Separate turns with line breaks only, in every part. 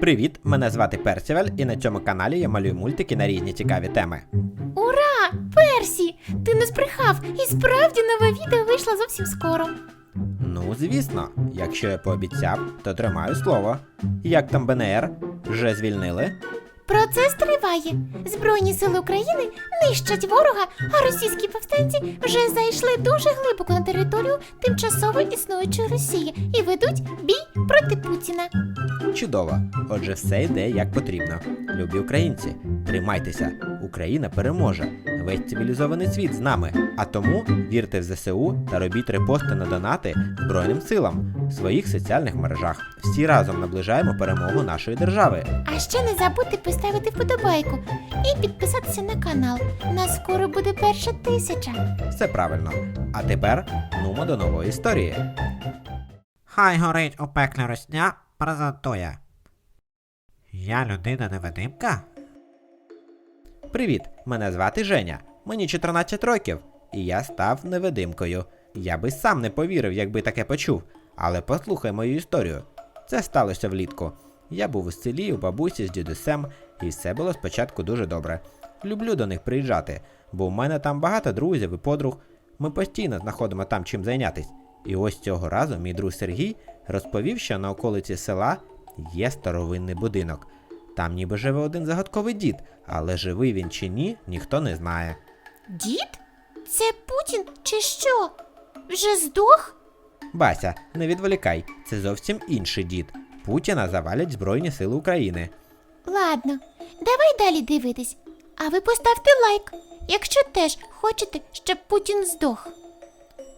Привіт, мене звати Персівель, і на цьому каналі я малюю мультики на різні цікаві теми.
Ура! Персі! Ти не збрехав! І справді нове відео вийшло зовсім скоро.
Ну, звісно, якщо я пообіцяв, то тримаю слово. Як там БНР? Вже звільнили?
Процес триває. Збройні сили України нищать ворога, а російські повстанці вже зайшли дуже глибоко на територію тимчасово існуючої Росії і ведуть бій проти Путіна.
Чудово. Отже, все йде як потрібно. Любі українці, тримайтеся. Україна переможе. Весь цивілізований світ з нами. А тому вірте в ЗСУ та робіть репости на донати Збройним силам в своїх соціальних мережах. Всі разом наближаємо перемогу нашої держави.
А ще не забудьте поставити вподобайку і підписатися на канал. Нас скоро буде перша тисяча.
Все правильно. А тепер нумо до нової історії. Хай горить у пеклі росня презентує. Я людина невидимка? Привіт, мене звати Женя. Мені 14 років, і я став невидимкою. Я би сам не повірив, якби таке почув. Але послухай мою історію. Це сталося влітку. Я був у селі у бабусі з дідусем, і все було спочатку дуже добре. Люблю до них приїжджати, бо у мене там багато друзів і подруг. Ми постійно знаходимо там чим зайнятись. І ось цього разу мій друг Сергій розповів, що на околиці села є старовинний будинок. Там ніби живе один загадковий дід, але живий він чи ні, ніхто не знає.
Дід? Це Путін чи що? Вже здох?
Бася, не відволікай, це зовсім інший дід. Путіна завалять Збройні Сили України.
Ладно, давай далі дивитись. А ви поставте лайк, якщо теж хочете, щоб Путін здох.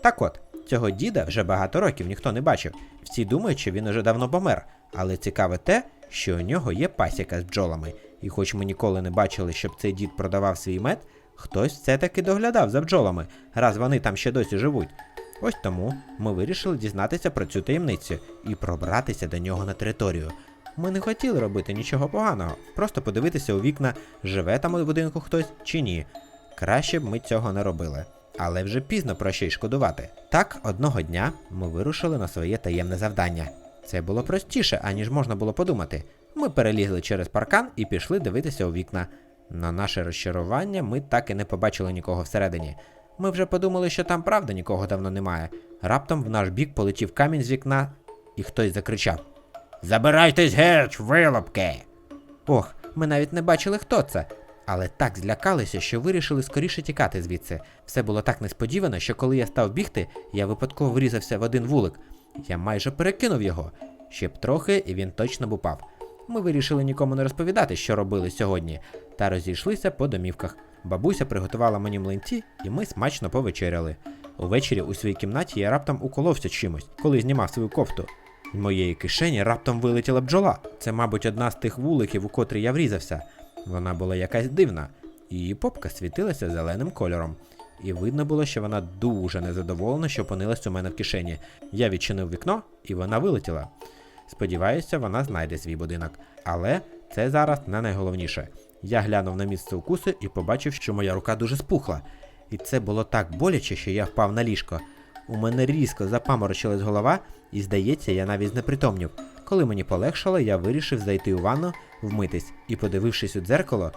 Так от, цього діда вже багато років ніхто не бачив. Всі думають, що він уже давно помер. Але цікаве те, що у нього є пасіка з бджолами. І хоч ми ніколи не бачили, щоб цей дід продавав свій мед, хтось все-таки доглядав за бджолами, раз вони там ще досі живуть. Ось тому ми вирішили дізнатися про цю таємницю і пробратися до нього на територію. Ми не хотіли робити нічого поганого, просто подивитися у вікна, живе там у будинку хтось чи ні. Краще б ми цього не робили. Але вже пізно про що й шкодувати. Так, одного дня ми вирушили на своє таємне завдання. Це було простіше, аніж можна було подумати. Ми перелізли через паркан і пішли дивитися у вікна. На наше розчарування ми так і не побачили нікого всередині. Ми вже подумали, що там правда нікого давно немає. Раптом в наш бік полетів камінь з вікна, і хтось закричав: Забирайтесь геть, вилупки! Ох, ми навіть не бачили, хто це. Але так злякалися, що вирішили скоріше тікати звідси. Все було так несподівано, що коли я став бігти, я випадково врізався в один вулик. Я майже перекинув його. Ще б трохи, і він точно б упав. Ми вирішили нікому не розповідати, що робили сьогодні, та розійшлися по домівках. Бабуся приготувала мені млинці, і ми смачно повечеряли. Увечері у своїй кімнаті я раптом уколовся чимось, коли знімав свою кофту. З моєї кишені раптом вилетіла бджола. Це, мабуть, одна з тих вуликів, у котрі я врізався. Вона була якась дивна. Її попка світилася зеленим кольором. І видно було, що вона дуже незадоволена, що опинилась у мене в кишені. Я відчинив вікно, і вона вилетіла. Сподіваюся, вона знайде свій будинок. Але це зараз не найголовніше. Я глянув на місце укусу і побачив, що моя рука дуже спухла. І це було так боляче, що я впав на ліжко. У мене різко запаморочилась голова, і здається, я навіть знепритомнів. Коли мені полегшало, я вирішив зайти у ванну, вмитись, і, подивившись у дзеркало,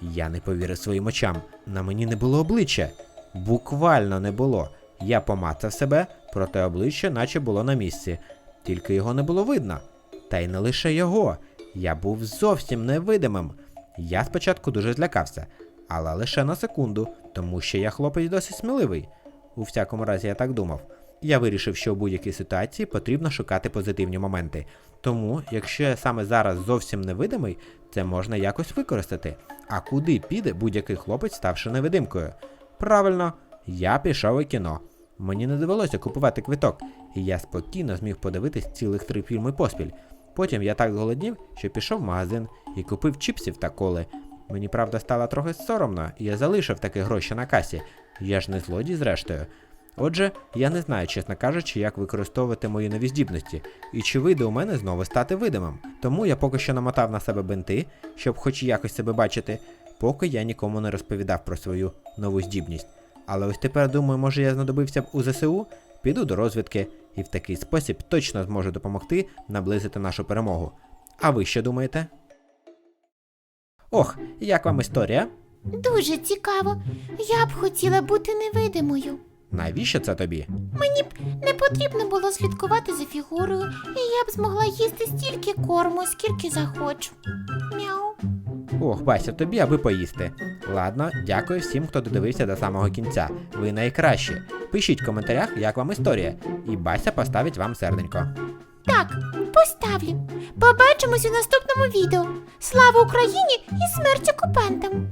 я не повірив своїм очам. На мені не було обличчя. Буквально не було. Я помацав себе, проте обличчя наче було на місці, тільки його не було видно. Та й не лише його. Я був зовсім невидимим. Я спочатку дуже злякався, але лише на секунду, тому що я хлопець досить сміливий. У всякому разі, я так думав. Я вирішив, що у будь-якій ситуації потрібно шукати позитивні моменти. Тому, якщо я саме зараз зовсім невидимий, це можна якось використати. А куди піде будь-який хлопець, ставши невидимкою? Правильно, я пішов у кіно. Мені не довелося купувати квиток, і я спокійно зміг подивитись цілих три фільми поспіль. Потім я так зголоднів, що пішов в магазин і купив чіпсів та коли. Мені правда стало трохи соромно, і я залишив такі гроші на касі. Я ж не злодій зрештою. Отже, я не знаю, чесно кажучи, як використовувати мої нові здібності, і чи вийде у мене знову стати видимим. Тому я поки що намотав на себе бинти, щоб хоч якось себе бачити, поки я нікому не розповідав про свою нову здібність. Але ось тепер думаю, може я знадобився б у ЗСУ, піду до розвідки і в такий спосіб точно зможу допомогти наблизити нашу перемогу. А ви що думаєте? Ох, як вам історія?
Дуже цікаво. Я б хотіла бути невидимою.
Навіщо це тобі?
Мені б не потрібно було слідкувати за фігурою, і я б змогла їсти стільки корму, скільки захочу. Мяу.
Ох, Бася, тобі аби поїсти. Ладно, дякую всім, хто додивився до самого кінця. Ви найкращі. Пишіть в коментарях, як вам історія, і Бася поставить вам серденько.
Так, поставлю. Побачимось у наступному відео. Слава Україні і смерть окупантам!